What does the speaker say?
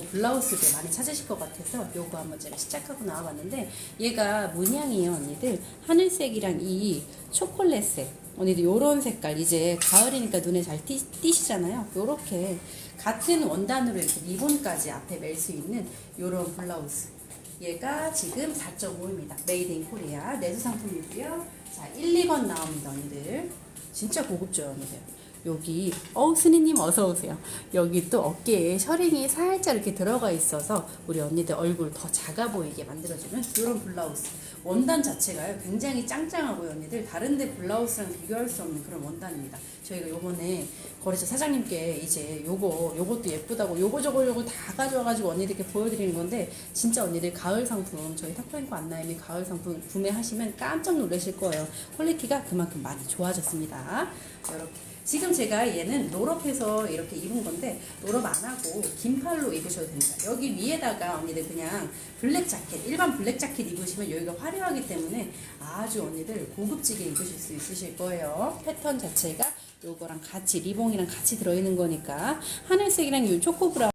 블라우스를 많이 찾으실 것 같아서 요거 한번 제가 시작하고 나와봤는데 얘가 문양이에요 언니들. 하늘색이랑 이 초콜릿색. 언니들 요런 색깔. 이제 가을이니까 눈에 잘 띄, 띄시잖아요. 요렇게 같은 원단으로 이렇게 리본까지 앞에 멜 수 있는 요런 블라우스. 얘가 지금 4.5입니다. 메이드 인 코리아 내수 상품이고요. 자 1, 2번 나옵니다 언니들. 진짜 고급죠 언니들 여기 어 스니님 어서 오세요. 여기 또 어깨에 셔링이 살짝 이렇게 들어가 있어서 우리 언니들 얼굴 더 작아 보이게 만들어주는 이런 블라우스. 원단 자체가요 굉장히 짱짱하고요 언니들 다른데 블라우스랑 비교할 수 없는 그런 원단입니다. 저희가 요번에 거래처 사장님께 이제 요거 요것도 예쁘다고 요거 저거 요거 다 가져와가지고 언니들께 보여드리는 건데 진짜 언니들 가을 상품 저희 탁구앤코 안나임이 가을 상품 구매하시면 깜짝 놀라실 거예요. 퀄리티가 그만큼 많이 좋아졌습니다. 이렇게 지금 제가 얘는 롤업해서 이렇게 입은 건데 롤업 안 하고 긴 팔로 입으셔도 됩니다. 여기 위에다가 언니들 그냥 블랙 자켓 일반 블랙 자켓 입으시면 여기가 화려하기 때문에 아주 언니들 고급지게 입으실 수 있으실 거예요. 패턴 자체가 요거랑 같이 리봉이랑 같이 들어있는 거니까 하늘색이랑 요 초코 브라운